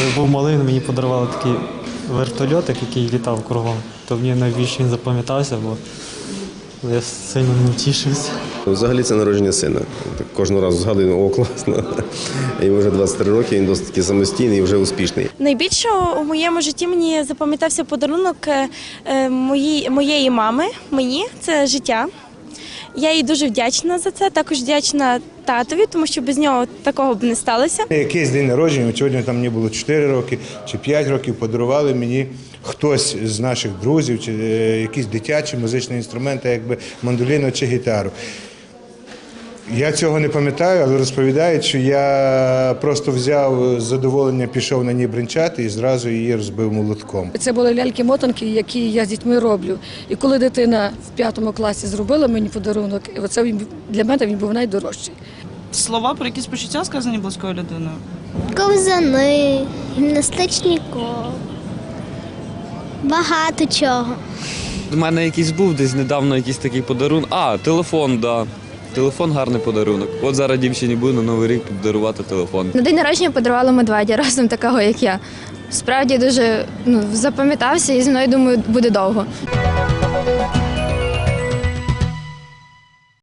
Коли був малий, мені подарували такий вертольотик, який літав кругом. То мені найбільше він запам'ятався, бо я сильно не тішився. Взагалі це народження сина. Кожного разу згадую, о, класно. Йому вже 23 роки, він досить таки самостійний і вже успішний. Найбільше у моєму житті мені запам'ятався подарунок е, е, моєї мами. Мені це життя. Я їй дуже вдячна за це. Також вдячна татові, тому що без нього такого б не сталося. Якийсь день народження, сьогодні там мені було 4 роки чи 5 років, подарували мені хтось з наших друзів, чи е, якісь дитячі музичні інструменти, якби мандоліну чи гітару. Я цього не пам'ятаю, але розповідають, що я просто взяв задоволення, пішов на ній бренчати і зразу її розбив молотком. Це були ляльки-мотанки, які я з дітьми роблю. І коли дитина в п'ятому класі зробила мені подарунок, і оце він для мене він був найдорожчий. Слова про якісь почуття сказані близькою людиною. Ковзани, гімнастичні кола. Багато чого. У мене якийсь був десь недавно якийсь такий подарунок. А, телефон, да. Телефон гарний подарунок. От зараз дівчині буде на Новий рік подарувати телефон. На день народження подарували медведя разом такого, як я. Справді дуже ну, запам'ятався і зі мною думаю, буде довго.